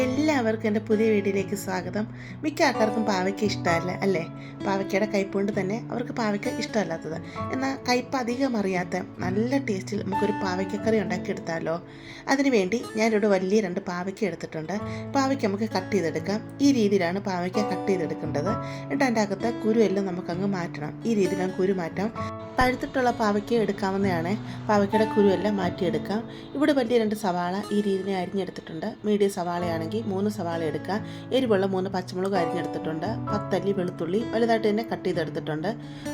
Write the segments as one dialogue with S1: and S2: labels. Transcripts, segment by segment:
S1: എല്ലാവർക്കും എന്റെ പുതിയ വീഡിയോയിലേക്ക് സ്വാഗതം. മിക്ക ആൾക്കാർക്കും പാവയ്ക്ക ഇഷ്ടമല്ല അല്ലേ? പാവയ്ക്കയുടെ കയ്പ് കൊണ്ട് തന്നെ അവർക്ക് പാവയ്ക്ക ഇഷ്ടമല്ലാത്തത്. എന്നാൽ കയ്പ് അധികം അറിയാത്ത നല്ല ടേസ്റ്റിൽ നമുക്കൊരു പാവയ്ക്കക്കറി ഉണ്ടാക്കിയെടുത്താലോ? അതിനുവേണ്ടി ഞാനിവിടെ വലിയ രണ്ട് പാവയ്ക്ക എടുത്തിട്ടുണ്ട്. പാവയ്ക്ക നമുക്ക് കട്ട് ചെയ്തെടുക്കാം. ഈ രീതിയിലാണ് പാവയ്ക്ക കട്ട് ചെയ്തെടുക്കേണ്ടത്. എന്നിട്ട് അതിന്റെ അകത്ത് കുരു എല്ലാം നമുക്കങ്ങ് മാറ്റണം. ഈ രീതിയിലാണ് കുരു മാറ്റാം. പഴുത്തിട്ടുള്ള പാവയ്ക്ക എടുക്കാവുന്നതാണ്. പാവയ്ക്കയുടെ കുരുവെല്ലാം മാറ്റിയെടുക്കാം. ഇവിടെ വലിയ രണ്ട് സവാള ഈ രീതിയിൽ അരിഞ്ഞെടുത്തിട്ടുണ്ട്. മീഡിയം സവാളയാണെങ്കിൽ മൂന്ന് സവാള എടുക്കുക. എരിവുള്ള മൂന്ന് പച്ചമുളക് അരിഞ്ഞെടുത്തിട്ടുണ്ട്. പത്തല്ലി വെളുത്തുള്ളി വലുതായിട്ട് തന്നെ കട്ട് ചെയ്തെടുത്തിട്ടുണ്ട്.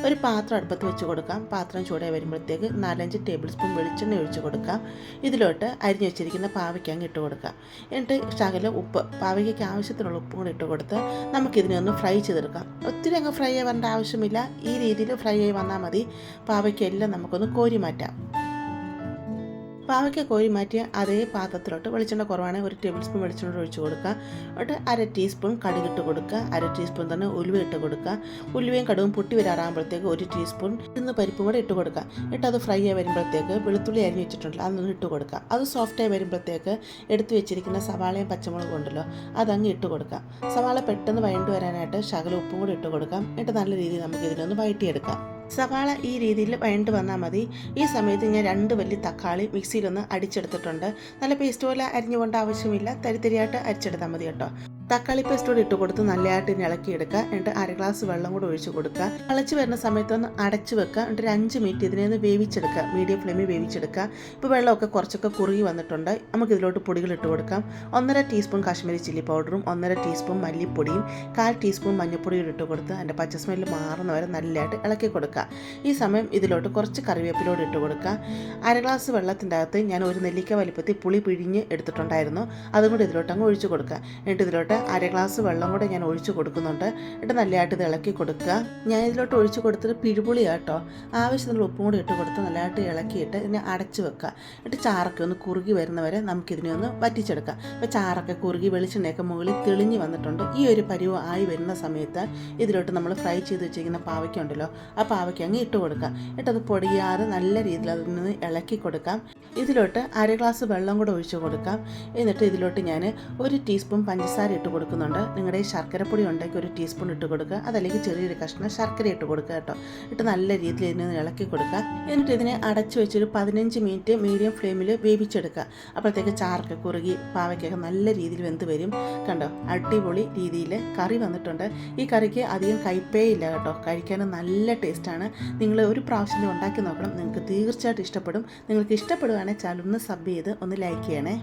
S1: ഒരു പാത്രം അടുപ്പത്ത് വെച്ച് കൊടുക്കാം. പാത്രം ചൂടായി വരുമ്പോഴത്തേക്ക് നാലഞ്ച് ടേബിൾ സ്പൂൺ വെളിച്ചെണ്ണ ഒഴിച്ച് കൊടുക്കാം. ഇതിലോട്ട് അരിഞ്ഞു വെച്ചിരിക്കുന്ന പാവയ്ക്ക അങ്ങ് ഇട്ട് കൊടുക്കാം. എന്നിട്ട് ശകലം ഉപ്പ് പാവയ്ക്കയ്ക്ക് ആവശ്യത്തിനുള്ള ഉപ്പും കൂടി ഇട്ട് കൊടുത്ത് നമുക്കിതിനെ ഒന്ന് ഫ്രൈ ചെയ്തെടുക്കാം. ഒത്തിരി അങ്ങ് ഫ്രൈ ആയി ആവശ്യമില്ല. ഈ രീതിയിൽ ഫ്രൈ ആയി വന്നാൽ മതി. പാവയ്ക്കെല്ലാം നമുക്കൊന്ന് കോരി മാറ്റാം. പാവയ്ക്ക കോരി മാറ്റിയ അതേ പാത്രത്തിലോട്ട് വെളിച്ചെണ്ണ കുറവാണെങ്കിൽ ഒരു ടേബിൾ സ്പൂൺ വെളിച്ചെണ്ണ ഒഴിച്ച് കൊടുക്കുക. എന്നിട്ട് അര ടീസ്പൂൺ കടുകിട്ട് കൊടുക്കുക. അര ടീസ്പൂൺ തന്നെ ഉലുവ ഇട്ട് കൊടുക്കുക. ഉലുവയും കടുവും പൊട്ടി വരാറാകുമ്പോഴത്തേക്ക് ഒരു ടീസ്പൂൺ ഇന്ന് പരിപ്പും കൂടെ ഇട്ട് കൊടുക്കുക. എന്നിട്ട് അത് ഫ്രൈ ആയി വരുമ്പോഴത്തേക്ക് വെളുത്തുള്ളി അരിഞ്ഞ് വെച്ചിട്ടുണ്ടല്ലോ അതൊന്ന് ഇട്ട് കൊടുക്കുക. അത് സോഫ്റ്റ് ആയി വരുമ്പോഴത്തേക്ക് എടുത്തു വെച്ചിരിക്കുന്ന സവാളയും പച്ചമുളകും ഉണ്ടല്ലോ അതങ്ങ് ഇട്ട് കൊടുക്കുക. സവാള പെട്ടെന്ന് വഴണ്ടു വരാനായിട്ട് ശകലം ഉപ്പും കൂടി ഇട്ട് കൊടുക്കാം എന്നിട്ട് നല്ല രീതിയിൽ നമുക്ക് ഇതിനൊന്ന് വഴറ്റിയെടുക്കാം. സവാള ഈ രീതിയിൽ വഴണ്ട് വന്നാൽ മതി. ഈ സമയത്ത് ഞാൻ രണ്ട് വലിയ തക്കാളി മിക്സിയിലൊന്ന് അടിച്ചെടുത്തിട്ടുണ്ട്. നല്ല പേസ്റ്റ് പോലെ അരിഞ്ഞുകൊണ്ട് ആവശ്യമില്ല. തരിതരിയായിട്ട് അരിച്ചെടുത്താൽ മതി കേട്ടോ. തക്കാളി പേസ്റ്റ് കൂടി ഇട്ട് കൊടുത്ത് നല്ലതായിട്ട് ഇനി ഇളക്കിയെടുക്കുക എന്നിട്ട് അര ഗ്ലാസ് വെള്ളം കൂടെ ഒഴിച്ച് കൊടുക്കുക. തിളച്ച് വരുന്ന സമയത്ത് ഒന്ന് അടച്ച് വെക്കുക. എന്നിട്ട് ഒരു അഞ്ച് മിനിറ്റ് ഇതിനെ ഒന്ന് വേവിച്ചെടുക്കുക. മീഡിയം ഫ്ലെയിമിൽ വേവിച്ചെടുക്കുക. ഇപ്പോൾ വെള്ളമൊക്കെ കുറച്ചൊക്കെ കുറുകി വന്നിട്ടുണ്ട്. നമുക്ക് ഇതിലോട്ട് പൊടികൾ ഇട്ട് കൊടുക്കാം. ഒന്നര ടീസ്പൂൺ കാശ്മീരി ചില്ലി പൗഡറും ഒന്നര ടീസ്പൂൺ മല്ലിപ്പൊടിയും കാൽ ടീസ്പൂൺ മഞ്ഞൾപ്പൊടിയും ഇട്ട് കൊടുത്ത് അതിന്റെ പച്ച സ്മെല്ല് മാറുന്ന വരെ നല്ലതായിട്ട് ഇളക്കി കൊടുക്കുക. ഈ സമയം ഇതിലോട്ട് കുറച്ച് കറിവേപ്പിലോട് ഇട്ട് കൊടുക്കുക. അര ഗ്ലാസ് വെള്ളത്തിന്റെ അകത്ത് ഞാൻ ഒരു നെല്ലിക്ക വലിപ്പത്തിൽ പുളി പിഴിഞ്ഞ് എടുത്തിട്ടുണ്ടായിരുന്നു. അതും കൂടി ഇതിലോട്ട് അങ്ങ് ഒഴിച്ചു കൊടുക്കുക. എന്നിട്ട് ഇതിലോട്ട് അര ഗ്ലാസ് വെള്ളം കൂടെ ഞാൻ ഒഴിച്ചു കൊടുക്കുന്നുണ്ട്. ഇട്ട് നല്ലതായിട്ട് ഇളക്കി കൊടുക്കുക. ഞാൻ ഇതിലോട്ട് ഒഴിച്ചു കൊടുത്തിട്ട് പിഴുപുളി കേട്ടോ ആവശ്യത്തിനുള്ള ഉപ്പും കൂടി ഇട്ട് കൊടുത്ത് നല്ലതായിട്ട് ഇളക്കിയിട്ട് ഇതിനെ അടച്ചു വെക്കുക. എന്നിട്ട് ചാറൊക്കെ ഒന്ന് കുറുകി വരുന്നവരെ നമുക്കിതിനെ ഒന്ന് വറ്റിച്ചെടുക്കാം. അപ്പോൾ ചാറൊക്കെ കുറുകി വെളിച്ചെണ്ണയൊക്കെ മുകളിൽ തെളിഞ്ഞ് വന്നിട്ടുണ്ട്. ഈ ഒരു പരുവം ആയി വരുന്ന സമയത്ത് ഇതിലോട്ട് നമ്മൾ ഫ്രൈ ചെയ്ത് വെച്ചിരിക്കുന്ന പാവയ്ക്ക ഉണ്ടല്ലോ ആ പാവയ്ക്ക അങ്ങ് ഇട്ട് കൊടുക്കാം. എന്നിട്ട് അത് പൊടിയാതെ നല്ല രീതിയിൽ അതിൽ നിന്ന് ഇളക്കി കൊടുക്കാം. ഇതിലോട്ട് അര ഗ്ലാസ് വെള്ളം കൂടെ ഒഴിച്ചു കൊടുക്കാം. എന്നിട്ട് ഇതിലോട്ട് ഞാൻ ഒരു ടീസ്പൂൺ പഞ്ചസാര ഇട്ട് കൊടുക്കുന്നുണ്ട്. നിങ്ങളുടെ ഈ ശർക്കരപ്പൊടി ഉണ്ടെങ്കിൽ ഒരു ടീസ്പൂൺ ഇട്ട് കൊടുക്കുക അതല്ലെങ്കിൽ ചെറിയൊരു കഷ്ണം ശർക്കര ഇട്ട് കൊടുക്കുക കേട്ടോ. ഇട്ട് നല്ല രീതിയിൽ ഇതിനെ ഇളക്കി കൊടുക്കുക എന്നിട്ട് ഇതിനെ അടച്ചു വെച്ചൊരു പതിനഞ്ച് മിനിറ്റ് മീഡിയം ഫ്ലെയിമിൽ വേവിച്ചെടുക്കുക അപ്പോഴത്തേക്ക് ചാർക്ക് കുറുകി പാവയ്ക്കൊക്കെ നല്ല രീതിയിൽ വെന്ത് വരും. കണ്ടോ? അടിപൊളി രീതിയിൽ കറി വന്നിട്ടുണ്ട്. ഈ കറിക്ക് അധികം കയ്പേ ഇല്ല കേട്ടോ. കഴിക്കാനും നല്ല ടേസ്റ്റാണ് നിങ്ങൾ ഒരു പ്രാവശ്യം ഉണ്ടാക്കി നോക്കണം. നിങ്ങൾക്ക് തീർച്ചയായിട്ടും ഇഷ്ടപ്പെടും. നിങ്ങൾക്ക് ഇഷ്ടപ്പെടുകയാണെങ്കിൽ ചാനൽ ഒന്ന് സബ് ചെയ്ത് ഒന്ന് ലൈക്ക് ചെയ്യണേ.